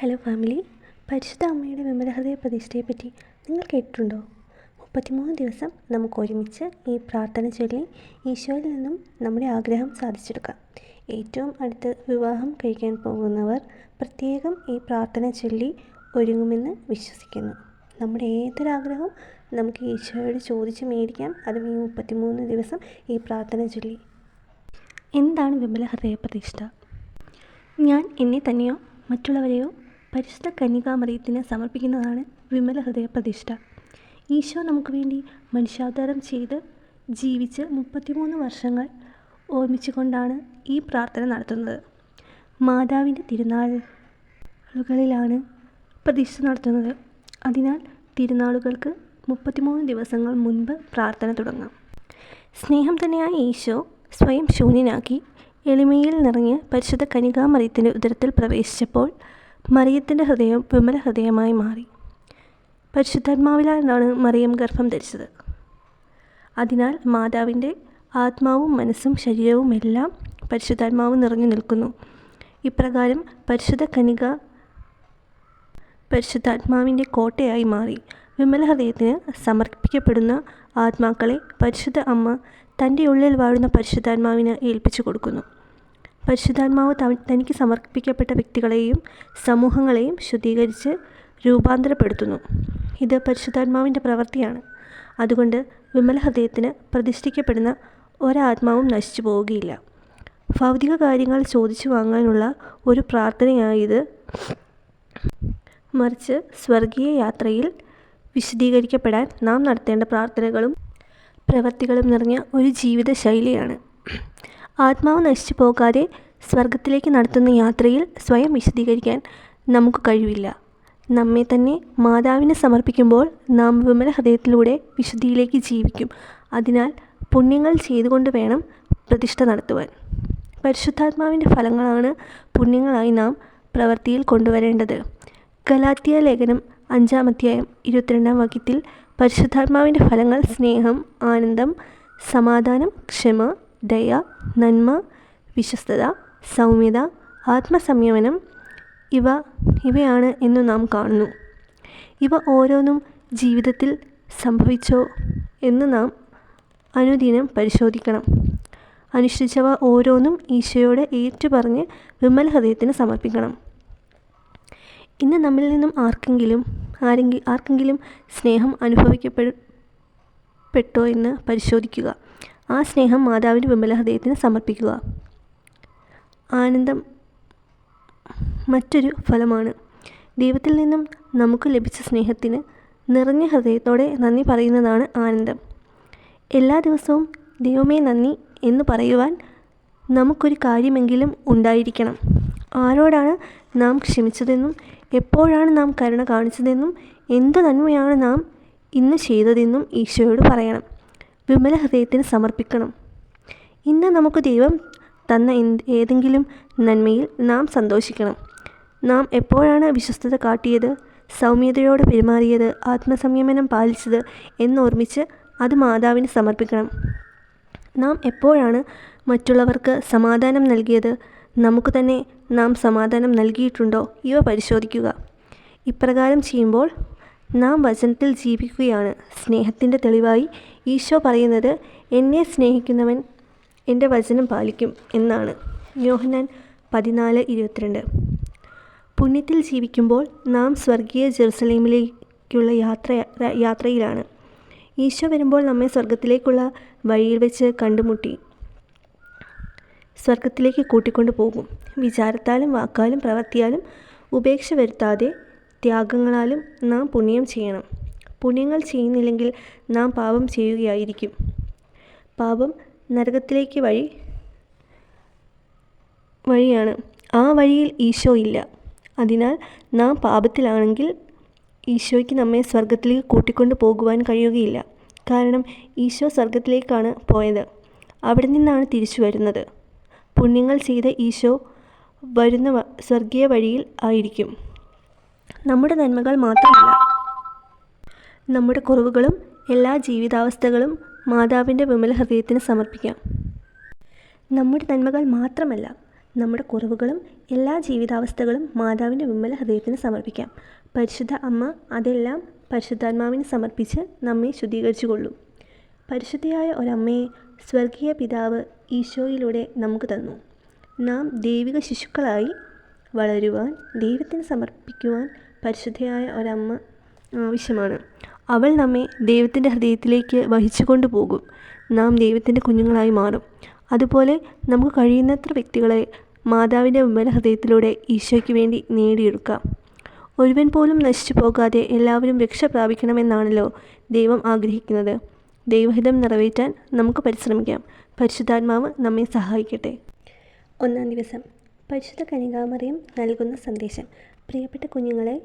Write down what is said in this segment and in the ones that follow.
Hello family. പരിശുദ്ധ അമ്മയുടെ വിമലഹൃദയ പ്രതിഷ്ഠയെപ്പറ്റി നിങ്ങൾ കേട്ടിട്ടുണ്ടോ? മുപ്പത്തിമൂന്ന് ദിവസം നമുക്ക് ഒരുമിച്ച് ഈ പ്രാർത്ഥന ചൊല്ലി ഈശോയിൽ നിന്നും നമ്മുടെ ആഗ്രഹം സാധിച്ചെടുക്കാം. ഏറ്റവും അടുത്ത് വിവാഹം കഴിക്കാൻ പോകുന്നവർ പ്രത്യേകം ഈ പ്രാർത്ഥന ചൊല്ലി ഒരുങ്ങുമെന്ന് വിശ്വസിക്കുന്നു. നമ്മുടെ ഏതൊരാഗ്രഹവും നമുക്ക് ഈശോയോട് ചോദിച്ച് മേടിക്കാം. അതും ഈ മുപ്പത്തിമൂന്ന് ദിവസം ഈ പ്രാർത്ഥന ചൊല്ലി. എന്താണ് വിമല ഹൃദയ പ്രതിഷ്ഠ? ഞാൻ എന്നെ തന്നെയോ മറ്റുള്ളവരെയോ പരിശുദ്ധ കന്യകാമറിയത്തിന് സമർപ്പിക്കുന്നതാണ് വിമല ഹൃദയ പ്രതിഷ്ഠ. ഈശോ നമുക്ക് വേണ്ടി മനുഷ്യാവതാരം ചെയ്ത് ജീവിച്ച് മുപ്പത്തിമൂന്ന് വർഷങ്ങൾ ഓർമ്മിച്ചുകൊണ്ടാണ് ഈ പ്രാർത്ഥന നടത്തുന്നത്. മാതാവിന്റെ തിരുനാളുകളിലാണ് പ്രതിഷ്ഠ നടത്തുന്നത്. അതിനാൽ തിരുനാളുകൾക്ക് മുപ്പത്തിമൂന്ന് ദിവസങ്ങൾ മുൻപ് പ്രാർത്ഥന തുടങ്ങാം. സ്നേഹം തന്നെയായ ഈശോ സ്വയം ശൂന്യനാക്കി എളിമയിൽ നിറഞ്ഞ് പരിശുദ്ധ കനികാമറിയത്തിന്റെ ഉദരത്തിൽ പ്രവേശിച്ചപ്പോൾ മറിയത്തിന്റെ ഹൃദയം വിമല ഹൃദയമായി മാറി. പരിശുദ്ധാത്മാവിലാണ് മറിയം ഗർഭം ധരിച്ചത്. അതിനാൽ മാതാവിന്റെ ആത്മാവും മനസ്സും ശരീരവും എല്ലാം പരിശുദ്ധാത്മാവ് നിറഞ്ഞു നിൽക്കുന്നു. ഇപ്രകാരം പരിശുദ്ധ കനിക പരിശുദ്ധാത്മാവിന്റെ കോട്ടയായി മാറി. വിമല ഹൃദയത്തിന് സമർപ്പിക്കപ്പെടുന്ന ആത്മാക്കളെ പരിശുദ്ധ അമ്മ തന്റെ ഉള്ളിൽ വാഴുന്ന പരിശുദ്ധാത്മാവിന് ഏൽപ്പിച്ചു കൊടുക്കുന്നു. പരിശുദ്ധാത്മാവ് തനിക്ക് സമർപ്പിക്കപ്പെട്ട വ്യക്തികളെയും സമൂഹങ്ങളെയും ശുദ്ധീകരിച്ച് രൂപാന്തരപ്പെടുത്തുന്നു. ഇത് പരിശുദ്ധാത്മാവിന്റെ പ്രവൃത്തിയാണ്. അതുകൊണ്ട് വിമല ഹൃദയത്തിന് പ്രതിഷ്ഠിക്കപ്പെടുന്ന ഒരാത്മാവും നശിച്ചു പോവുകയില്ല. ഭൗതിക കാര്യങ്ങൾ ചോദിച്ചു വാങ്ങാനുള്ള ഒരു പ്രാർത്ഥനയായത്. മറിച്ച് സ്വർഗീയ യാത്രയിൽ വിശദീകരിക്കപ്പെടാൻ നാം നടത്തേണ്ട പ്രാർത്ഥനകളും പ്രവൃത്തികളും നിറഞ്ഞ ഒരു ജീവിത ശൈലിയാണ് ആത്മാവ് നശിച്ചു പോകാതെ സ്വർഗത്തിലേക്ക് നടത്തുന്ന യാത്രയിൽ സ്വയം വിശദീകരിക്കാൻ നമുക്ക് കഴിവില്ല. നമ്മെ തന്നെ മാതാവിനെ സമർപ്പിക്കുമ്പോൾ നാം വിമല ഹൃദയത്തിലൂടെ വിശുദ്ധിയിലേക്ക് ജീവിക്കും. അതിനാൽ പുണ്യങ്ങൾ ചെയ്തുകൊണ്ട് വേണം പ്രതിഷ്ഠ നടത്തുവാൻ. പരിശുദ്ധാത്മാവിന്റെ ഫലങ്ങളാണ് പുണ്യങ്ങളായി നാം പ്രവൃത്തിയിൽ കൊണ്ടുവരേണ്ടത്. ഗലാത്തിയ ലേഖനം അഞ്ചാം അധ്യായം ഇരുപത്തിരണ്ടാം വാക്യത്തിൽ പരിശുദ്ധാത്മാവിന്റെ ഫലങ്ങൾ സ്നേഹം ആനന്ദം സമാധാനം ക്ഷമ ദയ നന്മ വിശ്വസ്തത സൗമ്യത ആത്മസംയമനം ഇവ ഇവയാണ് എന്ന് നാം കാണുന്നു. ഇവ ഓരോന്നും ജീവിതത്തിൽ സംഭവിച്ചോ എന്ന് നാം അനുദിനം പരിശോധിക്കണം. അനുഷ്ഠിച്ചവ ഓരോന്നും ഈശോയോട് ഏറ്റുപറഞ്ഞ് വിമല ഹൃദയത്തിന് സമർപ്പിക്കണം. ഇന്ന് നമ്മിൽ നിന്നും ആർക്കെങ്കിലും ആരെങ്കിലും ആർക്കെങ്കിലും സ്നേഹം അനുഭവിക്കപ്പെട്ടോ എന്ന് പരിശോധിക്കുക. ആ സ്നേഹം മാതാവിന്റെ വിമല ഹൃദയത്തിന് സമർപ്പിക്കുക. ആനന്ദം മറ്റൊരു ഫലമാണ്. ദൈവത്തിൽ നിന്നും നമുക്ക് ലഭിച്ച സ്നേഹത്തിന് നിറഞ്ഞ ഹൃദയത്തോടെ നന്ദി പറയുന്നതാണ് ആനന്ദം. എല്ലാ ദിവസവും ദൈവമേ നന്ദി എന്ന് പറയുവാൻ നമുക്കൊരു കാര്യമെങ്കിലും ഉണ്ടായിരിക്കണം. ആരോടാണ് നാം ക്ഷമിച്ചതെന്നും എപ്പോഴാണ് നാം കരുണ കാണിച്ചതെന്നും എന്തു നന്മയാണ് നാം ഇന്ന് ചെയ്തതെന്നും ഈശോയോട് പറയണം. വിമല ഹൃദയത്തിന് സമർപ്പിക്കണം. ഇന്ന് നമുക്ക് ദൈവം തന്ന ഏതെങ്കിലും നന്മയിൽ നാം സന്തോഷിക്കണം. നാം എപ്പോഴാണ് വിശ്വസ്തത കാട്ടിയത് സൗമ്യതയോടെ പെരുമാറിയത് ആത്മസംയമനം പാലിച്ചത് എന്നോർമ്മിച്ച് അത് മാതാവിന് സമർപ്പിക്കണം. നാം എപ്പോഴാണ് മറ്റുള്ളവർക്ക് സമാധാനം നൽകിയത് നമുക്ക് തന്നെ നാം സമാധാനം നൽകിയിട്ടുണ്ടോ ഇവ പരിശോധിക്കുക. ഇപ്രകാരം ചെയ്യുമ്പോൾ നാം വചനത്തിൽ ജീവിക്കുകയാണ്. സ്നേഹത്തിന്റെ തെളിവായി ഈശോ പറയുന്നത് എന്നെ സ്നേഹിക്കുന്നവൻ എന്റെ വചനം പാലിക്കും എന്നാണ്. യോഹനാൻ പതിനാല് ഇരുപത്തിരണ്ട്. പുണ്യത്തിൽ ജീവിക്കുമ്പോൾ നാം സ്വർഗീയ ജെറുസലേമിലേക്കുള്ള യാത്ര യാത്രയിലാണ്. ഈശോ വരുമ്പോൾ നമ്മെ സ്വർഗത്തിലേക്കുള്ള വഴിയിൽ വെച്ച് കണ്ടുമുട്ടി സ്വർഗത്തിലേക്ക് കൂട്ടിക്കൊണ്ടു പോകും. വിചാരത്താലും വാക്കാലും പ്രവർത്തിയാലും ഉപേക്ഷ വരുത്താതെ ത്യാഗങ്ങളാലും നാം പുണ്യം ചെയ്യണം. പുണ്യങ്ങൾ ചെയ്യുന്നില്ലെങ്കിൽ നാം പാപം ചെയ്യുകയായിരിക്കും. പാപം നരകത്തിലേക്ക് വഴി വഴിയാണ്. ആ വഴിയിൽ ഈശോ ഇല്ല. അതിനാൽ നാം പാപത്തിലാണെങ്കിൽ ഈശോയ്ക്ക് നമ്മെ സ്വർഗത്തിലേക്ക് കൂട്ടിക്കൊണ്ട് പോകുവാൻ കഴിയുകയില്ല. കാരണം ഈശോ സ്വർഗത്തിലേക്കാണ് പോയത്. അവിടെ നിന്നാണ് തിരിച്ചു വരുന്നത്. പുണ്യങ്ങൾ ചെയ്ത ഈശോ വരുന്ന സ്വർഗീയ വഴിയിൽ ആയിരിക്കും. നമ്മുടെ നന്മകൾ മാത്രമല്ല നമ്മുടെ കുറവുകളും എല്ലാ ജീവിതാവസ്ഥകളും മാതാവിന്റെ വിമല ഹൃദയത്തിന് സമർപ്പിക്കാം. നമ്മുടെ നന്മകൾ മാത്രമല്ല നമ്മുടെ കുറവുകളും എല്ലാ ജീവിതാവസ്ഥകളും മാതാവിന്റെ വിമല ഹൃദയത്തിന് സമർപ്പിക്കാം. പരിശുദ്ധ അമ്മ അതെല്ലാം പരിശുദ്ധാത്മാവിന് സമർപ്പിച്ച് നമ്മെ ശുദ്ധീകരിച്ചു ശുദ്ധീകരിച്ചുകൊള്ളും. പരിശുദ്ധയായ ഒരമ്മയെ സ്വർഗീയ പിതാവ് ഈശോയിലൂടെ നമുക്ക് തന്നു. നാം ദൈവിക ശിശുക്കളായി വളരുവാൻ ദൈവത്തിന് സമർപ്പിക്കുവാൻ പരിശുദ്ധയായ ഒരമ്മ ആവശ്യമാണ് അവൾ നമ്മെ ദൈവത്തിന്റെ ഹൃദയത്തിലേക്ക് വഹിച്ചു കൊണ്ടുപോകും നാം ദൈവത്തിന്റെ കുഞ്ഞുങ്ങളായി മാറും. അതുപോലെ നമുക്ക് കഴിയുന്നത്ര വ്യക്തികളെ മാതാവിന്റെ വിമല ഹൃദയത്തിലൂടെ ഈശോയ്ക്ക് വേണ്ടി നേടിയെടുക്കാം. ഒരുവൻ പോലും നശിച്ചു പോകാതെ എല്ലാവരും രക്ഷ പ്രാപിക്കണമെന്നാണല്ലോ ദൈവം ആഗ്രഹിക്കുന്നത്. ദൈവഹിതം നിറവേറ്റാൻ നമുക്ക് പരിശ്രമിക്കാം. പരിശുദ്ധാത്മാവ് നമ്മെ സഹായിക്കട്ടെ. ഒന്നാം ദിവസം. പരിശുദ്ധ കനികാമറിയം നൽകുന്ന സന്ദേശം. പ്രിയപ്പെട്ട കുഞ്ഞുങ്ങളെ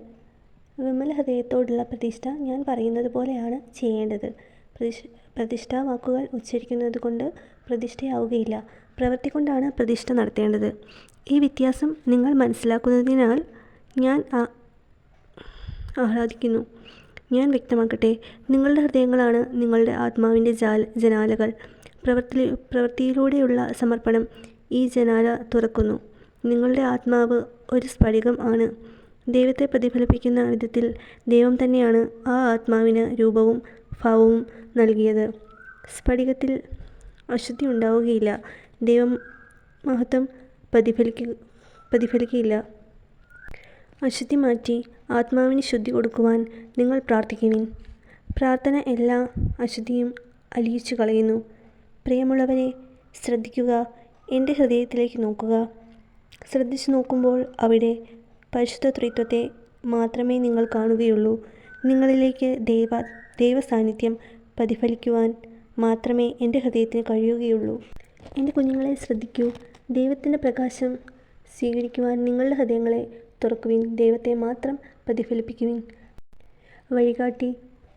വിമല ഹൃദയത്തോടുള്ള പ്രതിഷ്ഠ ഞാൻ പറയുന്നത് പോലെയാണ് ചെയ്യേണ്ടത്. പ്രതിഷ് പ്രതിഷ്ഠാ വാക്കുകൾ ഉച്ചരിക്കുന്നത് കൊണ്ട് പ്രതിഷ്ഠയാവുകയില്ല. പ്രവൃത്തി കൊണ്ടാണ് പ്രതിഷ്ഠ നടത്തേണ്ടത്. ഈ വ്യത്യാസം നിങ്ങൾ മനസ്സിലാക്കുന്നതിനാൽ ഞാൻ ആഹ്ലാദിക്കുന്നു. ഞാൻ വ്യക്തമാക്കട്ടെ നിങ്ങളുടെ ഹൃദയങ്ങളാണ് നിങ്ങളുടെ ആത്മാവിന്റെ ജാല ജനാലകൾ. പ്രവൃത്തി പ്രവൃത്തിയിലൂടെയുള്ള സമർപ്പണം ഈ ജനാല തുറക്കുന്നു. നിങ്ങളുടെ ആത്മാവ് ഒരു സ്ഫടികം ആണ്. ദൈവത്തെ പ്രതിഫലിപ്പിക്കുന്ന വിധത്തിൽ ദൈവം തന്നെയാണ് ആ ആത്മാവിന് രൂപവും ഭാവവും നൽകിയത്. സ്ഫടികത്തിൽ അശുദ്ധി ഉണ്ടാവുകയില്ല. ദൈവം മഹത്വം പ്രതിഫലിക്ക പ്രതിഫലിക്കുകയില്ല അശുദ്ധി മാറ്റി ആത്മാവിന് ശുദ്ധി കൊടുക്കുവാൻ നിങ്ങൾ പ്രാർത്ഥിക്കുവിൻ. പ്രാർത്ഥന എല്ലാ അശുദ്ധിയും അലിയിച്ചു കളയുന്നു പ്രിയമുള്ളവരെ ശ്രദ്ധിക്കുക എന്റെ ഹൃദയത്തിലേക്ക് നോക്കുക. ശ്രദ്ധിച്ചു നോക്കുമ്പോൾ അവിടെ പരിശുദ്ധ ത്രിത്വത്തെ മാത്രമേ നിങ്ങൾ കാണുകയുള്ളൂ. നിങ്ങളിലേക്ക് ദൈവ ദൈവ സാന്നിധ്യം പ്രതിഫലിക്കുവാൻ മാത്രമേ എന്റെ ഹൃദയത്തിന് കഴിയുകയുള്ളൂ. എന്റെ കുഞ്ഞുങ്ങളെ ശ്രദ്ധിക്കൂ. ദൈവത്തിന്റെ പ്രകാശം സ്വീകരിക്കുവാൻ നിങ്ങളുടെ ഹൃദയങ്ങളെ തുറക്കുവിൻ. ദൈവത്തെ മാത്രം പ്രതിഫലിപ്പിക്കുവിൻ. വഴികാട്ടി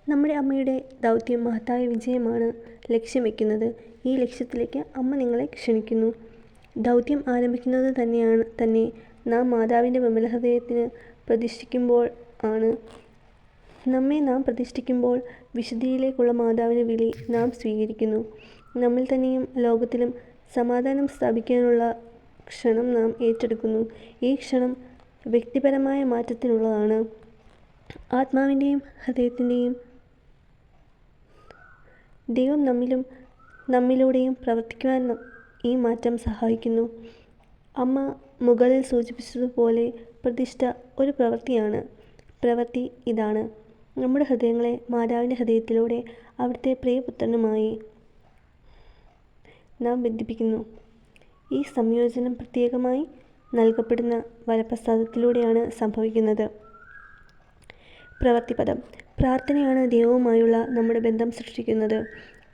നമ്മുടെ അമ്മയുടെ ദൗത്യം മഹത്തായ വിജയമാണ് ലക്ഷ്യം വയ്ക്കുന്നത് ഈ ലക്ഷ്യത്തിലേക്ക് അമ്മ നിങ്ങളെ ക്ഷണിക്കുന്നു. ദൗത്യം ആരംഭിക്കുന്നത് തന്നെയാണ് തന്നെ നാം മാതാവിന്റെ വിമലഹൃദയത്തിന് പ്രതിഷ്ഠിക്കുമ്പോൾ ആണ്. നമ്മെ നാം പ്രതിഷ്ഠിക്കുമ്പോൾ വിശുദ്ധിയിലേക്കുള്ള മാതാവിന്റെ വിളി നാം സ്വീകരിക്കുന്നു. നമ്മിൽ തന്നെയും ലോകത്തിലും സമാധാനം സ്ഥാപിക്കാനുള്ള ക്ഷണം നാം ഏറ്റെടുക്കുന്നു. ഈ ക്ഷണം വ്യക്തിപരമായ മാറ്റത്തിനുള്ളതാണ്. ആത്മാവിന്റെയും ഹൃദയത്തിന്റെയും ദൈവം നമ്മിലും നമ്മിലൂടെയും പ്രവർത്തിക്കുവാൻ ഈ മാറ്റം സഹായിക്കുന്നു. അമ്മ മുകളിൽ സൂചിപ്പിച്ചതുപോലെ പ്രതിഷ്ഠ ഒരു പ്രവൃത്തിയാണ്. പ്രവൃത്തി ഇതാണ്. നമ്മുടെ ഹൃദയങ്ങളെ മാതാവിന്റെ ഹൃദയത്തിലൂടെ അവിടുത്തെ പ്രിയപുത്രനുമായി നാം ബന്ധിപ്പിക്കുന്നു. ഈ സംയോജനം പ്രത്യേകമായി നൽകപ്പെടുന്ന വരപ്രസാദത്തിലൂടെയാണ് സംഭവിക്കുന്നത്. പ്രവൃത്തിപദം. പ്രാർത്ഥനയാണ് ദൈവവുമായുള്ള നമ്മുടെ ബന്ധം സൃഷ്ടിക്കുന്നത്.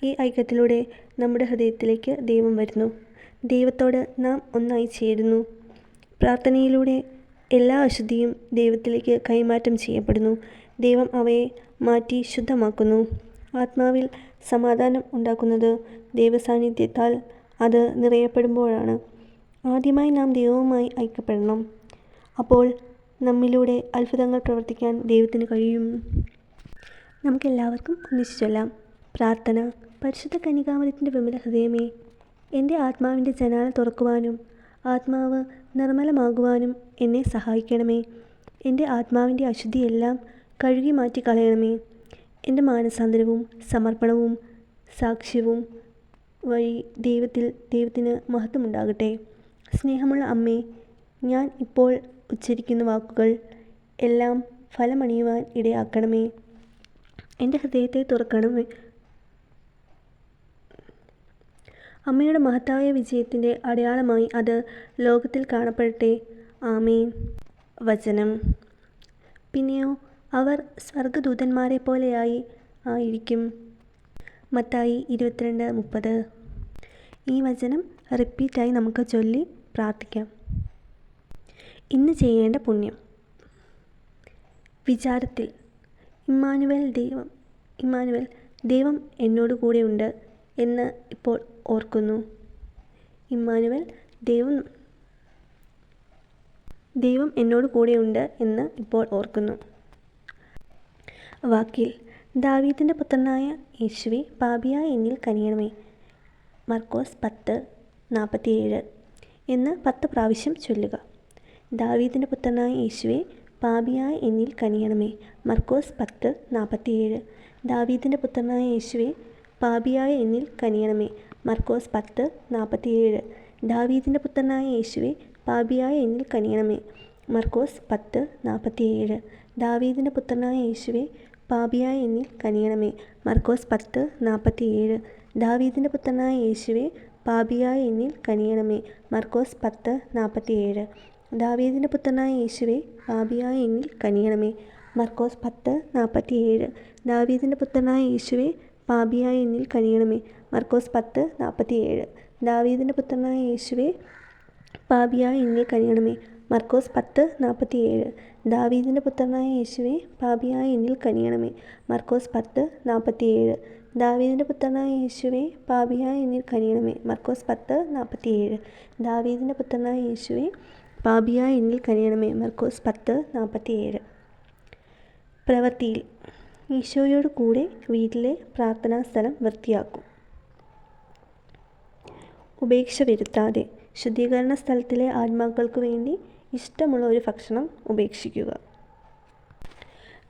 ഈ ഐക്യത്തിലൂടെ നമ്മുടെ ഹൃദയത്തിലേക്ക് ദൈവം വരുന്നു. ദൈവത്തോട് നാം ഒന്നായി ചേരുന്നു. പ്രാർത്ഥനയിലൂടെ എല്ലാ അശുദ്ധിയും ദൈവത്തിലേക്ക് കൈമാറ്റം ചെയ്യപ്പെടുന്നു. ദൈവം അവയെ മാറ്റി ശുദ്ധമാക്കുന്നു. ആത്മാവിൽ സമാധാനം ഉണ്ടാക്കുന്നത് ദൈവസാന്നിധ്യത്താൽ അത് നിറയപ്പെടുമ്പോഴാണ്. ആദ്യമായി നാം ദൈവവുമായി ഐക്യപ്പെടണം. അപ്പോൾ നമ്മിലൂടെ അത്ഭുതങ്ങൾ പ്രവർത്തിക്കാൻ ദൈവത്തിന് കഴിയും. നമുക്കെല്ലാവർക്കും ഒന്നിച്ചു ചൊല്ലാം. പ്രാർത്ഥന പരിശുദ്ധ കനികാമരത്തിന്റെ വിമല ഹൃദയമേ എന്റെ ആത്മാവിന്റെ ജനാല തുറക്കുവാനും ആത്മാവ് നിർമ്മലമാകുവാനും എന്നെ സഹായിക്കണമേ. എന്റെ ആത്മാവിന്റെ അശുദ്ധിയെല്ലാം കഴുകി മാറ്റി കളയണമേ എന്റെ മാനസാന്തരവും സമർപ്പണവും സാക്ഷ്യവും വഴി ദൈവത്തിൽ ദൈവത്തിന് മഹത്വമുണ്ടാകട്ടെ. സ്നേഹമുള്ള അമ്മേ ഞാൻ ഇപ്പോൾ ഉച്ചരിക്കുന്ന വാക്കുകൾ എല്ലാം ഫലമണിയുവാൻ ഇടയാക്കണമേ. എന്റെ ഹൃദയത്തെ തുറക്കണമേ. അമ്മയുടെ മഹത്തായ വിജയത്തിന്റെ അടയാളമായി അത് ലോകത്തിൽ കാണപ്പെടട്ടെ. ആമേൻ. വചനം. പിന്നെയോ അവർ സ്വർഗദൂതന്മാരെ പോലെയായി ആയിരിക്കും. മത്തായി ഇരുപത്തിരണ്ട് മുപ്പത്. ഈ വചനം റിപ്പീറ്റായി നമുക്ക് ചൊല്ലി പ്രാർത്ഥിക്കാം. ഇന്ന് ചെയ്യേണ്ട പുണ്യം. വിചാരത്തിൽ ഇമ്മാനുവൽ ദൈവം ഇമ്മാനുവൽ ദൈവം എന്നോട് കൂടെയുണ്ട് എന്ന് ഇപ്പോൾ ഓർക്കുന്നു. ഇമ്മാനുവൽ ദൈവം ദൈവം എന്നോട് കൂടെയുണ്ട് എന്ന് ഇപ്പോൾ ഓർക്കുന്നു. വാക്കിൽ ദാവീദിന്റെ പുത്രനായ യേശുവെ പാപിയായ എന്നിൽ കനിയണമേ. മർക്കോസ് പത്ത് നാൽപ്പത്തിയേഴ് എന്ന് പത്ത് പ്രാവശ്യം ചൊല്ലുക. ദാവീദിന്റെ പുത്രനായ യേശുവെ പാപിയായ എന്നിൽ കനിയണമേ. മർക്കോസ് പത്ത് നാൽപ്പത്തിയേഴ് ദാവീദിന്റെ പുത്രനായ യേശുവെ പാപിയായ എന്നിൽ കനിയണമേ. മർക്കോസ് പത്ത് നാൽപ്പത്തിയേഴ് ദാവീദിന്റെ പുത്രനായ യേശുവെ പാപിയായ എന്നിൽ കനിയണമേ. മർക്കോസ് പത്ത് നാൽപ്പത്തിയേഴ് ദാവീദിന്റെ പുത്രനായ യേശുവെ പാപിയായ എന്നിൽ കനിയണമേ. മർക്കോസ് പത്ത് നാൽപ്പത്തിയേഴ് ദാവീദിന്റെ പുത്രനായ യേശുവെ പാപിയായ എന്നിൽ കനിയണമേ. മർക്കോസ് പത്ത് നാൽപ്പത്തിയേഴ് ദാവീദിന്റെ പുത്രനായ യേശുവെ പാപിയായ എന്നിൽ കനിയണമേ. മർക്കോസ് പത്ത് നാൽപ്പത്തിയേഴ് ദാവീദിന്റെ പുത്രനായ യേശുവെ പാപിയായ എന്നിൽ കനിയണമേ. മർക്കോസ് പത്ത് നാൽപ്പത്തിയേഴ് ദാവീദിന്റെ പുത്രനായ യേശുവെ പാപിയായ എന്നിൽ കനിയണമേ. മർക്കോസ് പത്ത് നാൽപ്പത്തിയേഴ് ദാവീദിന്റെ പുത്രനായ യേശുവെ പാപിയായ എന്നിൽ കനിയണമേ. മർക്കോസ് പത്ത് നാൽപ്പത്തിയേഴ് ദാവീദിന്റെ പുത്രനായ യേശുവെ പാപിയായ എന്നിൽ കനിയണമേ. മർക്കോസ് പത്ത് നാൽപ്പത്തിയേഴ് ദാവീദിന്റെ പുത്രനായ യേശുവെ പാപിയായ എന്നിൽ കനിയണമേ. മർക്കോസ് പത്ത് നാൽപ്പത്തിയേഴ് പ്രവൃത്തിയിൽ ഈശോയോട് കൂടെ വീട്ടിലെ പ്രാർത്ഥനാ സ്ഥലം വൃത്തിയാക്കും. ഉപേക്ഷ വരുത്താതെ ശുദ്ധീകരണ സ്ഥലത്തിലെ ആത്മാക്കൾക്ക് വേണ്ടി ഇഷ്ടമുള്ള ഒരു ഭക്ഷണം ഉപേക്ഷിക്കുക.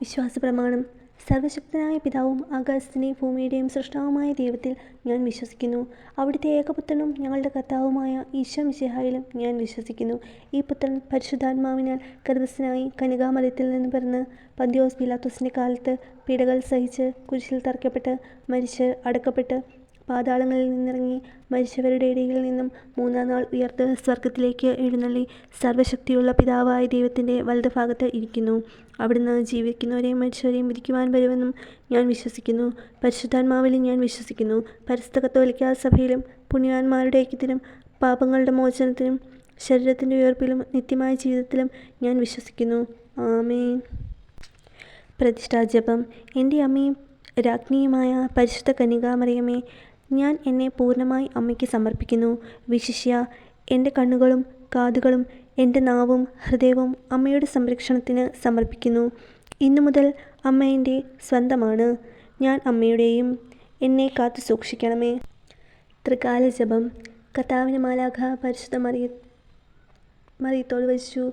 വിശ്വാസ പ്രമാണം സർവശക്തനായ പിതാവും ആകാശത്തിന്റെയും ഭൂമിയുടെയും സൃഷ്ടാവുമായ ദൈവത്തിൽ ഞാൻ വിശ്വസിക്കുന്നു. അവിടുത്തെ ഏകപുത്രനും ഞങ്ങളുടെ കർത്താവുമായ ഈശോ മിശിഹായിലും ഞാൻ വിശ്വസിക്കുന്നു. ഈ പുത്രൻ പരിശുദ്ധാത്മാവിനാൽ കർദസ്സനായി കനികാമലയത്തിൽ നിന്ന് പിറന്ന് പന്തിയോസ് പിലാത്തോസിന്റെ കാലത്ത് പീഡകൾ സഹിച്ച് കുരിശിൽ തറയ്ക്കപ്പെട്ട് മരിച്ച് അടക്കപ്പെട്ട് പാതാളങ്ങളിൽ നിന്നിറങ്ങി മരിച്ചവരുടെ ഇടയിൽ നിന്നും മൂന്നാം നാൾ ഉയർത്ത് സ്വർഗത്തിലേക്ക് എഴുന്നള്ളി സർവശക്തിയുള്ള പിതാവായ ദൈവത്തിന്റെ വലതുഭാഗത്ത് ഇരിക്കുന്നു. അവിടുന്ന് ജീവിക്കുന്നവരെയും മരിച്ചവരെയും വിധിക്കുവാൻ വരുമെന്നും ഞാൻ വിശ്വസിക്കുന്നു. പരിശുദ്ധാത്മാവിലും ഞാൻ വിശ്വസിക്കുന്നു. കത്തോലിക്ക സഭയിലും പുണ്യവാന്മാരുടെ ഐക്യത്തിലും പാപങ്ങളുടെ മോചനത്തിനും ശരീരത്തിന്റെ ഉയർപ്പിലും നിത്യമായ ജീവിതത്തിലും ഞാൻ വിശ്വസിക്കുന്നു. ആമേൻ. പ്രതിഷ്ഠാജപം എന്റെ അമ്മയും രാജ്ഞിയുമായ പരിശുദ്ധ കന്യകാമറിയമേ ഞാൻ എന്നെ പൂർണമായി അമ്മയ്ക്ക് സമർപ്പിക്കുന്നു. വിശിഷ്യ എന്റെ കണ്ണുകളും കാതുകളും എന്റെ നാവും ഹൃദയവും അമ്മയുടെ സംരക്ഷണത്തിന് സമർപ്പിക്കുന്നു. ഇന്നു മുതൽ അമ്മ എന്റെ സ്വന്തമാണ്. ഞാൻ അമ്മയുടെയും എന്നെ കാത്തു സൂക്ഷിക്കണമേ. ത്രികാല ജപം. കർത്താവിന് മാലാഖ പരിശുദ്ധ മറിയ മറിയത്തോട് വച്ചു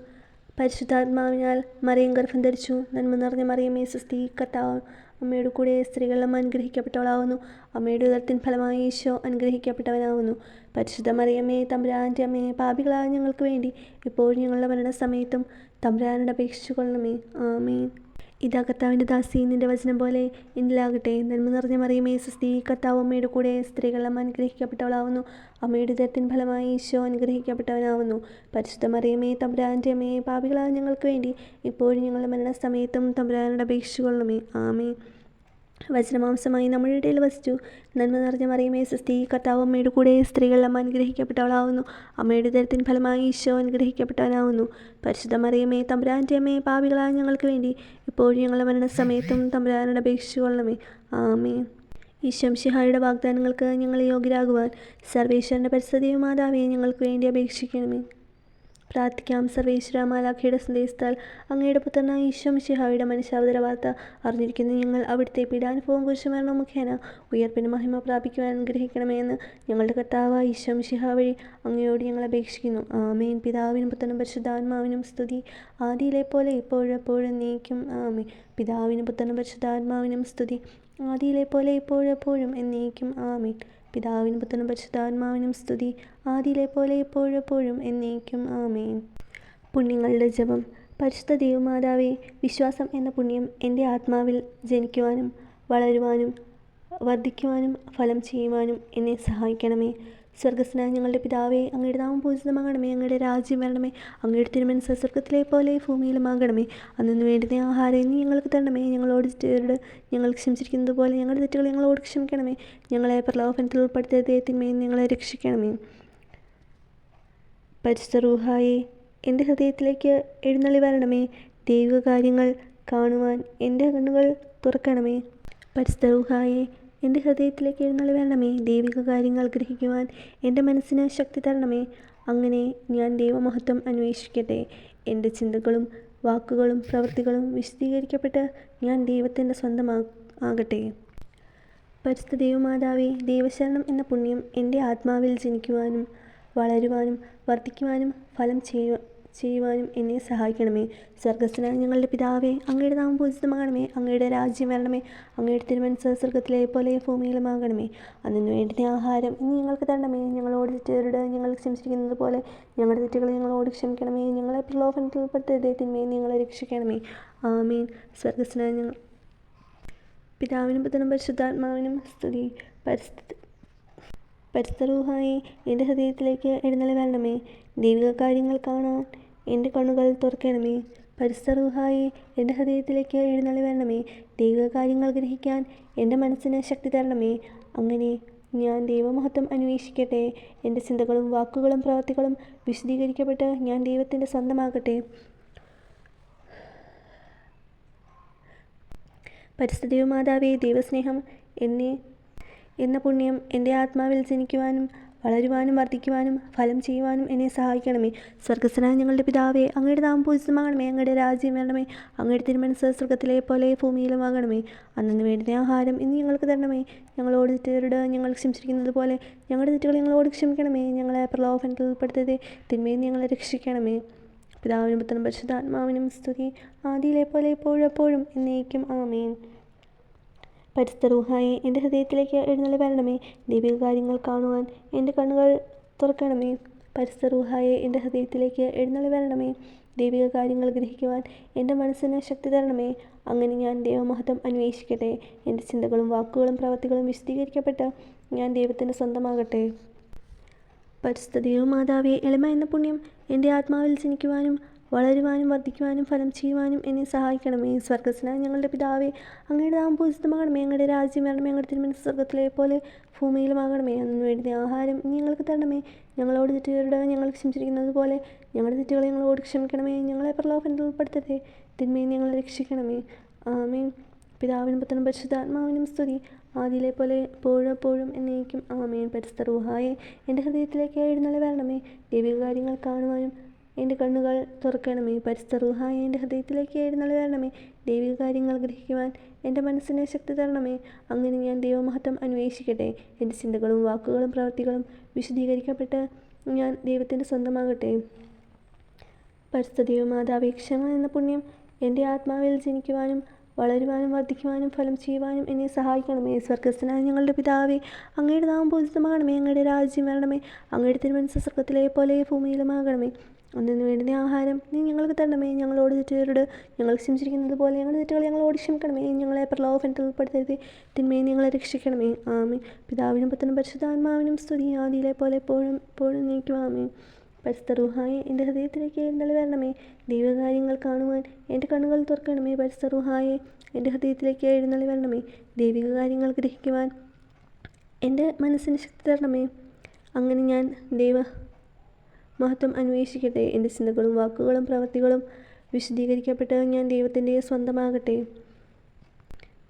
പരിശുദ്ധാത്മാവിനാൽ മറിയം ഗർഭം ധരിച്ചു. നന്മ നിറഞ്ഞ മറിയമേ സുസ്ഥി കർത്താവ് അമ്മയുടെ കൂടെ സ്ത്രീകളും അനുഗ്രഹിക്കപ്പെട്ടവളാവുന്നു. അമ്മയുടെ ഉദരത്തിൻ ഫലമായി ഈശോ അനുഗ്രഹിക്കപ്പെട്ടവനാവുന്നു. പരിശുദ്ധ മറിയമ്മേ തമ്പുരാന്റെ അമ്മയെ പാപികളായ ഞങ്ങൾക്ക് വേണ്ടി ഇപ്പോഴും ഞങ്ങളുടെ മരണസമയത്തും തമ്പുരാനോട് അപേക്ഷിച്ചു കൊള്ളണമേ ആമേൻ. ഇതാ കർത്താവിന്റെ ദാസി നിന്റെ വചനം പോലെ എന്നിലാകട്ടെ. നന്മ നിറഞ്ഞ മറിയമേ സ്ത്രീ കർത്താവ് അമ്മയുടെ കൂടെ സ്ത്രീകളും അനുഗ്രഹിക്കപ്പെട്ടവളാവുന്നു. അമ്മയുടെ ദരത്തിൻ ഫലമായി ഈശോ അനുഗ്രഹിക്കപ്പെട്ടവനാവുന്നു. പരിശുദ്ധ മറിയമേ തമ്പുരാന്റെ അമ്മയെ പാപികളായ ഞങ്ങൾക്ക് വേണ്ടി ഇപ്പോഴും ഞങ്ങളുടെ മരണസമയത്തും തമ്പുരാനോട് അപേക്ഷിച്ചുകൊള്ളുമേ. ആമേ വചനമാംസമായി നമ്മുടെ ഇടയിൽ വസിച്ചു. നന്മ നിറഞ്ഞ മറിയമേ സുസ്ഥി കർത്താവ് അമ്മയുടെ കൂടെ സ്ത്രീകളെല്ലാം അനുഗ്രഹിക്കപ്പെട്ടവളാവുന്നു. അമ്മയുടെ ദരത്തിന് ഫലമായി ഈശോ അനുഗ്രഹിക്കപ്പെട്ടവനാവുന്നു. പരിശുദ്ധ മറിയമേ തമ്പുരാന്റെ അമ്മയെ പാപികളായ ഞങ്ങൾക്ക് വേണ്ടി ഇപ്പോഴും ഞങ്ങളുടെ മരണസമയത്തും തമ്പുരാനോട് അപേക്ഷിച്ചു കൊള്ളണമേ. ആമേ ഈശംഷിഹായുടെ വാഗ്ദാനങ്ങൾക്ക് ഞങ്ങൾ യോഗ്യരാകുവാൻ സർവേശ്വരന്റെ പരിസ്ഥിതിയും മാതാവിയെ ഞങ്ങൾക്ക് വേണ്ടി അപേക്ഷിക്കണമേ. പ്രാർത്ഥിക്കാം. സർവേശ്വര മാലാഖയുടെ സന്ദേശത്താൽ അങ്ങയുടെ പുത്രനായ ഈശോ മിശിഹായുടെ മനുഷ്യാവതര വാർത്ത അറിഞ്ഞിരിക്കുന്നു. ഞങ്ങൾ അവിടുത്തെ പീഡാനുഭവം കുറിച്ച് മരണം മുഖേന ഉയർപ്പിന് മഹിമ പ്രാപിക്കുവാൻ അനുഗ്രഹിക്കണമെന്ന് ഞങ്ങളുടെ കർത്താവ് ഈശോ മിശിഹ വഴി അങ്ങയോട് ഞങ്ങൾ അപേക്ഷിക്കുന്നു. ആമേൻ. പിതാവിനും പുത്രനും പരിശുദ്ധാത്മാവിനും സ്തുതി. ആദിയിലെ പോലെ ഇപ്പോഴെപ്പോഴും നീക്കും. ആമേ പിതാവിനും പുത്രനും പരിശുദ്ധാത്മാവിനും സ്തുതി. ആദിയിലെ പോലെ ഇപ്പോഴെപ്പോഴും എന്നേക്കും. ആമേൻ. പിതാവിനും പുത്രനും പരിശുദ്ധാത്മാവിനും സ്തുതി. ആദിയിലെ പോലെ എപ്പോഴെപ്പോഴും എന്നേക്കും ആമേൻ. പുണ്യങ്ങളുടെ ജപം. പരിശുദ്ധ ദൈവമാതാവെ വിശ്വാസം എന്ന പുണ്യം എന്റെ ആത്മാവിൽ ജനിക്കുവാനും വളരുവാനും വർദ്ധിക്കുവാനും ഫലം ചെയ്യുവാനും എന്നെ സഹായിക്കണമേ. സ്വർഗസ്നായ ഞങ്ങളുടെ പിതാവേ അങ്ങയുടെ നാമം പൂജിതമാകണമേ അങ്ങയുടെ രാജ്യം വരണമേ അങ്ങയുടെ തിരുമനസ് സ്വർഗത്തിലെ പോലെ ഭൂമിയിലുമാകണമേ അന്നു വേണ്ടുന്ന ആഹാരം നീ ഞങ്ങൾക്ക് തരണമേ. ഞങ്ങളോട് തെറ്റുകാരോട് ഞങ്ങൾ ക്ഷമിച്ചിരിക്കുന്നത് പോലെ ഞങ്ങളുടെ തെറ്റുകൾ ഞങ്ങളോട് ക്ഷമിക്കണമേ. ഞങ്ങളെ പ്രലോഭനത്തിൽ ഉൾപ്പെടുത്തിയ ദൈവത്തിന്മേൽ ഞങ്ങളെ രക്ഷിക്കണമേ. പരിശുദ്ധ റൂഹായെ എന്റെ ഹൃദയത്തിലേക്ക് എഴുന്നള്ളി വരണമേ. ദൈവിക കാര്യങ്ങൾ കാണുവാൻ എന്റെ കണ്ണുകൾ തുറക്കണമേ. പരിശുദ്ധ റൂഹായെ എന്റെ ഹൃദയത്തിലേക്ക് എഴുന്നള്ളി വരണമേ. ദൈവിക കാര്യങ്ങൾ ഗ്രഹിക്കുവാൻ എന്റെ മനസ്സിന് ശക്തി തരണമേ. അങ്ങനെ ഞാൻ ദൈവമഹത്വം അന്വേഷിക്കട്ടെ. എന്റെ ചിന്തകളും വാക്കുകളും പ്രവൃത്തികളും വിശദീകരിക്കപ്പെട്ട് ഞാൻ ദൈവത്തിന്റെ സ്വന്തമാ ആകട്ടെ. പരിസ്ഥ ദൈവമാതാവേ ദൈവശരണം എന്ന പുണ്യം എന്റെ ആത്മാവിൽ ജനിക്കുവാനും വളരുവാനും വർദ്ധിക്കുവാനും ഫലം ചെയ്യു ചെയ്യുവാനും എന്നെ സഹായിക്കണമേ. സ്വർഗസ്ഥനായ ഞങ്ങളുടെ പിതാവേ അങ്ങയുടെ നാമം പൂജിതമാകണമേ. അങ്ങയുടെ രാജ്യം വരണമേ. അങ്ങയുടെ തിരുമനസ് സ്വർഗത്തിലെ പോലെ ഭൂമിയിലുമാകണമേ. അതിന് വേണ്ടുന്ന ആഹാരം ഇനി ഞങ്ങൾക്ക് തരണമേ. ഞങ്ങളോട് തെറ്റുകാരോട് ഞങ്ങൾ ക്ഷമിച്ചിരിക്കുന്നത് പോലെ ഞങ്ങളുടെ തെറ്റുകൾ ഞങ്ങളോട് ക്ഷമിക്കണമേ. ഞങ്ങളെ പ്രലോഭനത്തിൽ ഉൾപ്പെടുത്തരുതേ തിന്മയെ ഞങ്ങളെ രക്ഷിക്കണമേ. ആമീൻ. സ്വർഗസ്ഥനായ ഞങ്ങൾ പിതാവിനും പുത്രനും പരിശുദ്ധാത്മാവിനും സ്തുതി. പരിസ്ഥിതി പരിസ്ഥറൂഹായി എന്റെ ഹൃദയത്തിലേക്ക് എഴുന്നള്ളി വരണമേ. ദൈവിക കാര്യങ്ങൾ കാണാൻ എന്റെ കണ്ണുകൾ തുറക്കണമേ. പരിസ്ഥറൂഹായി എന്റെ ഹൃദയത്തിലേക്ക് എഴുന്നള്ളി വരണമേ. ദൈവിക കാര്യങ്ങൾ ഗ്രഹിക്കാൻ എന്റെ മനസ്സിന് ശക്തി തരണമേ. അങ്ങനെ ഞാൻ ദൈവമഹത്വം അന്വേഷിക്കട്ടെ. എന്റെ ചിന്തകളും വാക്കുകളും പ്രവൃത്തികളും വിശദീകരിക്കപ്പെട്ട് ഞാൻ ദൈവത്തിന്റെ സ്വന്തമാകട്ടെ. പരിസ്ഥിതി മാതാവേ ദൈവസ്നേഹം എന്നെ എന്ന പുണ്യം എന്റെ ആത്മാവിൽ ജനിക്കുവാനും വളരുവാനും വർദ്ധിക്കുവാനും ഫലം ചെയ്യുവാനും എന്നെ സഹായിക്കണമേ. സ്വർഗസ്വനായ ഞങ്ങളുടെ പിതാവേ അങ്ങയുടെ നാമം പൂജിതമാകണമേ. അങ്ങയുടെ രാജ്യം വരണമേ. അങ്ങയുടെ തിരുമനസ് സ്വർഗത്തിലെ പോലെ ഭൂമിയിലും ആകണമേ. അന്നു വേണ്ടുന്ന ആഹാരം ഇന്ന് ഞങ്ങൾക്ക് തരണമേ. ഞങ്ങളോട് തെറ്റുകാരോട് ഞങ്ങൾ ക്ഷമിച്ചിരിക്കുന്നത് പോലെ ഞങ്ങളുടെ തെറ്റുകൾ ഞങ്ങളോട് ക്ഷമിക്കണമേ. ഞങ്ങളെ പ്രലോഭനത്തിൽ ഉൾപ്പെടുത്തരുത്. തിന്മയിൽ ഞങ്ങളെ രക്ഷിക്കണമേ. പിതാവിനും പുത്രനും പരിശുദ്ധാത്മാവിനും സ്തുതി. ആദിയിലെ പോലെ എപ്പോഴും എപ്പോഴും എന്നേക്കും. ആമേൻ. പരിസ്ഥറൂഹായി എന്റെ ഹൃദയത്തിലേക്ക് എഴുന്നള്ളി വരണമേ. ദൈവിക കാര്യങ്ങൾ കാണുവാൻ എന്റെ കണ്ണുകൾ തുറക്കണമേ. പരിസ്ഥറൂഹായെ എന്റെ ഹൃദയത്തിലേക്ക് എഴുന്നള്ളി വരണമേ. ദൈവിക കാര്യങ്ങൾ ഗ്രഹിക്കുവാൻ എന്റെ മനസ്സിന് ശക്തി തരണമേ. അങ്ങനെ ഞാൻ ദൈവമഹത്വം അന്വേഷിക്കട്ടെ. എന്റെ ചിന്തകളും വാക്കുകളും പ്രവൃത്തികളും വിശദീകരിക്കപ്പെട്ട് ഞാൻ ദൈവത്തിന്റെ സ്വന്തമാകട്ടെ. പരിസ്ഥിതിയോ മാതാവിയെ എളിമ എന്ന പുണ്യം എന്റെ ആത്മാവിൽ ജനിക്കുവാനും വളരുവാനും വർദ്ധിക്കുവാനും ഫലം ചെയ്യുവാനും എന്നെ സഹായിക്കണമേ സ്വർഗസ്നായ ഞങ്ങളുടെ പിതാവേ അങ്ങയുടെ നാം പൂജിതമാകണമേ അങ്ങയുടെ രാജ്യം വരണമേ അങ്ങയുടെ തിരുമനസ് സ്വർഗത്തിലെ പോലെ ഭൂമിയിലുമാകണമേ അന്ന് വേണ്ടുന്ന ആഹാരം ഞങ്ങൾക്ക് തരണമേ ഞങ്ങളോട് തെറ്റുകാരുടെ ഞങ്ങൾ ക്ഷമിച്ചിരിക്കുന്നത് പോലെ ഞങ്ങളുടെ തെറ്റുകൾ ഞങ്ങളോട് ക്ഷമിക്കണമേ ഞങ്ങളെ പ്രലോഭനത്തിൽ ഉൾപ്പെടുത്തരുതേ തിന്മയെ ഞങ്ങളെ രക്ഷിക്കണമേ. ആമേ പിതാവിനും പുത്രനും പരിശുദ്ധാത്മാവിനും സ്തുതി. ആദിയിലെ പോലെ എപ്പോഴും എപ്പോഴും എന്നേക്കും ആമേൻ. പരിസ്ഥറൂഹായെ എന്റെ ഹൃദയത്തിലേക്ക് എഴുന്നള്ളി വരണമേ. ദൈവിക കാര്യങ്ങൾ കാണുവാനും എന്റെ കണ്ണുകൾ തുറക്കണമേ. പരിസ്ഥറൂഹായ എന്റെ ഹൃദയത്തിലേക്ക് എഴുന്നള്ളി വരണമേ ദൈവിക കാര്യങ്ങൾ ഗ്രഹിക്കുവാൻ എന്റെ മനസ്സിനെ ശക്തി തരണമേ. അങ്ങനെ ഞാൻ ദൈവമഹത്വം അന്വേഷിക്കട്ടെ. എന്റെ ചിന്തകളും വാക്കുകളും പ്രവൃത്തികളും വിശദീകരിക്കപ്പെട്ട് ഞാൻ ദൈവത്തിന്റെ സ്വന്തമാകട്ടെ. പരിസ്ഥ മാതാവേ ക്ഷമ എന്ന പുണ്യം എന്റെ ആത്മാവിൽ ജനിക്കുവാനും വളരുവാനും വർദ്ധിക്കുവാനും ഫലം ചെയ്യുവാനും എന്നെ സഹായിക്കണമേ. സ്വർഗസ്ഥനായ ഞങ്ങളുടെ പിതാവേ അങ്ങയുടെ നാമം പൂജിതമാകണമേ. അങ്ങയുടെ രാജ്യം വരണമേ. അങ്ങയുടെ തിരുമനസ് സ്വർഗത്തിലെ പോലെ ഭൂമിയിലുമാകണമേ. ഒന്നിനു വേണ്ടുന്ന ആഹാരം നീ ഞങ്ങൾക്ക് തരണമേ ഞങ്ങളോട് തെറ്റുകാരോട് ഞങ്ങൾ ക്ഷമിച്ചിരിക്കുന്നത് പോലെ ഞങ്ങളുടെ തെറ്റുകൾ ഞങ്ങളോട് ക്ഷമിക്കണമേ ഞങ്ങളെ പ്രലോഭനത്തിൽ ഉൾപ്പെടുത്തരുത്. തിന്മയെ ഞങ്ങളെ രക്ഷിക്കണമേ. ആമേ പിതാവിനും പുത്രനും പരിശുദ്ധാത്മാവിനും സ്തുതി. ആദിയിലെ പോലെ എപ്പോഴും എപ്പോഴും നീക്കും. ആമേ പരിസ്ഥറുഹായി എന്റെ ഹൃദയത്തിലേക്ക് ഇന്നലെ വരണമേ. ദൈവകാര്യങ്ങൾ കാണുവാൻ എന്റെ കണ്ണുകൾ തുറക്കണമേ. പരിസ്ഥറുഹായെ എന്റെ ഹൃദയത്തിലേക്ക് എഴുന്നള്ളി വരണമേ. ദൈവിക കാര്യങ്ങൾ ഗ്രഹിക്കുവാൻ എന്റെ മനസ്സിന് ശക്തി തരണമേ. അങ്ങനെ ഞാൻ ദൈവ മഹത്വം അന്വേഷിക്കട്ടെ. എന്റെ ചിന്തകളും വാക്കുകളും പ്രവൃത്തികളും വിശദീകരിക്കപ്പെട്ട് ഞാൻ ദൈവത്തിന്റെ സ്വന്തമാകട്ടെ.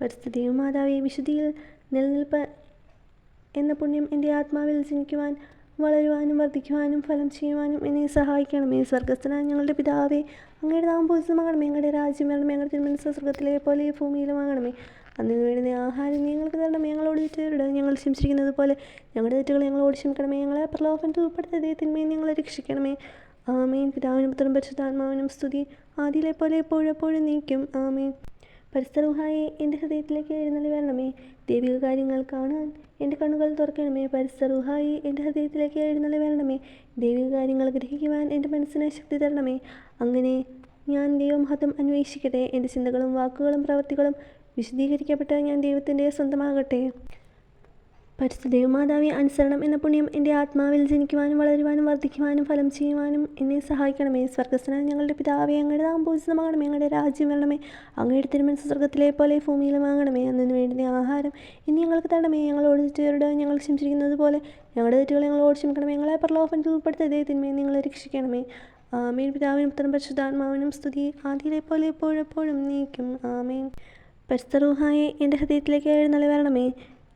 പരിസ്ഥിതിയും മാതാവി വിശുദ്ധിയിൽ നിലനിൽപ്പ് എന്ന പുണ്യം എന്റെ ആത്മാവിൽ ജനിക്കുവാൻ വളരുവാനും വർദ്ധിക്കുവാനും ഫലം ചെയ്യുവാനും എന്നെ സഹായിക്കണമേ. സ്വർഗസ്ഥനായ ഞങ്ങളുടെ പിതാവേ അങ്ങയുടെ നാം ആകണമേ ഞങ്ങളുടെ രാജ്യം വരണമേ ഞങ്ങളുടെ തിരുമനസ് സ്വർഗത്തിലെ പോലെ ഈ ഭൂമിയിലും വാങ്ങണമേ. അന്ന് വേണ്ടുന്ന ആഹാരം ഞങ്ങൾക്ക് തരണം ഞങ്ങളോട് തെറ്റുകാരോട് ഞങ്ങൾ ശംസിക്കുന്നത് പോലെ ഞങ്ങളുടെ തെറ്റുകൾ ഞങ്ങളോട് ക്ഷമിക്കണമേ ഞങ്ങളെ പ്രലോഭനത്തിൽ ഉൾപ്പെടുത്തതേ ദൈവത്തിന്മേ ഞങ്ങളെ രക്ഷിക്കണമേ. ആമേൻ. പിതാവിനും പുത്രനും പരിശുദ്ധാത്മാവിനും സ്തുതി. ആദിയിലെ പോലെ എപ്പോഴെപ്പോഴും എപ്പോഴും നീക്കും ആമേൻ. പരിസ്ഥറുഹായെ എന്റെ ഹൃദയത്തിലേക്ക് എഴുന്നള്ളി വരണമേ. ദൈവിക കാര്യങ്ങൾ കാണാൻ എന്റെ കണ്ണുകൾ തുറക്കണമേ. പരിസ്ഥറുഹായി എന്റെ ഹൃദയത്തിലേക്ക് എഴുന്നള്ളി വരണമേ. ദൈവിക കാര്യങ്ങൾ ഗ്രഹിക്കുവാൻ എന്റെ മനസ്സിനെ ശക്തി തരണമേ. അങ്ങനെ ഞാൻ ദൈവമഹത്വം അന്വേഷിക്കട്ടെ. എന്റെ ചിന്തകളും വാക്കുകളും പ്രവൃത്തികളും വിശദീകരിക്കപ്പെട്ട് ഞാൻ ദൈവത്തിന്റെ സ്വന്തമാകട്ടെ. പരിശുദ്ധ മാതാവി അനുസരണം എന്ന പുണ്യം എന്റെ ആത്മാവിൽ ജനിക്കുവാനും വളരുവാനും വർദ്ധിക്കുവാനും ഫലം ചെയ്യുവാനും എന്നെ സഹായിക്കണമേ. സ്വർഗസ്ഥനായ ഞങ്ങളുടെ പിതാവെ അങ്ങയുടെ താമ്പൂജിതമാകണമേ അങ്ങയുടെ രാജ്യം വരണമേ. അങ്ങയുടെ തിരുമനസ് സ്വർഗത്തിലെ പോലെ ഭൂമിയിലുമാകണമേ അന്നിന് വേണ്ടുന്ന ആഹാരം ഇനി ഞങ്ങൾക്ക് തരണമേ. ഞങ്ങളോട് തെറ്റുകാരോട് ഞങ്ങൾ ക്ഷമിച്ചിരിക്കുന്നത് പോലെ ഞങ്ങളുടെ തെറ്റുകൾ ഞങ്ങളോട് ക്ഷമിക്കണമേ ഞങ്ങളെ പ്രലോഭനത്തിൽ ഉൾപ്പെടുത്തതേ തിന്മയെ നിങ്ങളെ രക്ഷിക്കണമേ. ആമേൻ. പിതാവിനും പുത്രനും പരിശുദ്ധാത്മാവിനും സ്തുതി. ആദ്യയിലെ പോലെ എപ്പോഴെപ്പോഴും എപ്പോഴും നീക്കും. ആമേൻ. പരിസ്ഥറൂഹായെ എന്റെ ഹൃദയത്തിലേക്ക് എഴുന്നള്ളി വരണമേ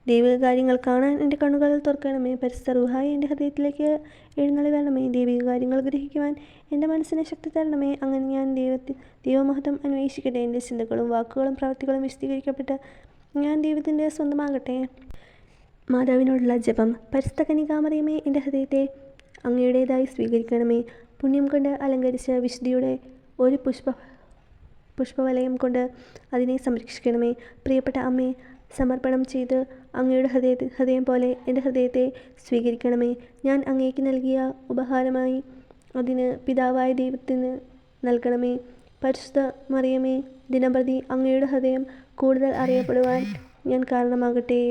ദൈവിക കാര്യങ്ങൾ കാണാൻ എന്റെ കണ്ണുകൾ തുറക്കണമേ. പരിസ്ഥറൂഹായി എന്റെ ഹൃദയത്തിലേക്ക് എഴുന്നള്ളി വരണമേ ദൈവിക കാര്യങ്ങൾ ഗ്രഹിക്കുവാൻ എന്റെ മനസ്സിനെ ശക്തി തരണമേ. അങ്ങനെ ഞാൻ ദൈവത്തിൽ ദൈവമഹത്വം അന്വേഷിക്കട്ടെ. എന്റെ ചിന്തകളും വാക്കുകളും പ്രവൃത്തികളും വിശദീകരിക്കപ്പെട്ട് ഞാൻ ദൈവത്തിന്റെ സ്വന്തമാകട്ടെ. മാതാവിനോടുള്ള ജപം. പരിസ്ഥ കനികാമറിയമേ എന്റെ ഹൃദയത്തെ അങ്ങയുടേതായി സ്വീകരിക്കണമേ. പുണ്യം കൊണ്ട് അലങ്കരിച്ച വിശുദ്ധിയുടെ ഒരു പുഷ്പ പുഷ്പവലയം കൊണ്ട് അതിനെ സംരക്ഷിക്കണമേ. പ്രിയപ്പെട്ട അമ്മേ സമർപ്പണം ചെയ്ത് അങ്ങയുടെ ഹൃദയ ഹൃദയം പോലെ എന്റെ ഹൃദയത്തെ സ്വീകരിക്കണമേ. ഞാൻ അങ്ങേക്ക് നൽകിയ ഉപഹാരമായി അതിന് പിതാവായ ദൈവത്തിന് നൽകണമേ. പരിശുദ്ധ മറിയമേ ദിനപ്രതി അങ്ങയുടെ ഹൃദയം കൂടുതൽ അറിയപ്പെടുവാൻ ഞാൻ കാരണമാകട്ടെ.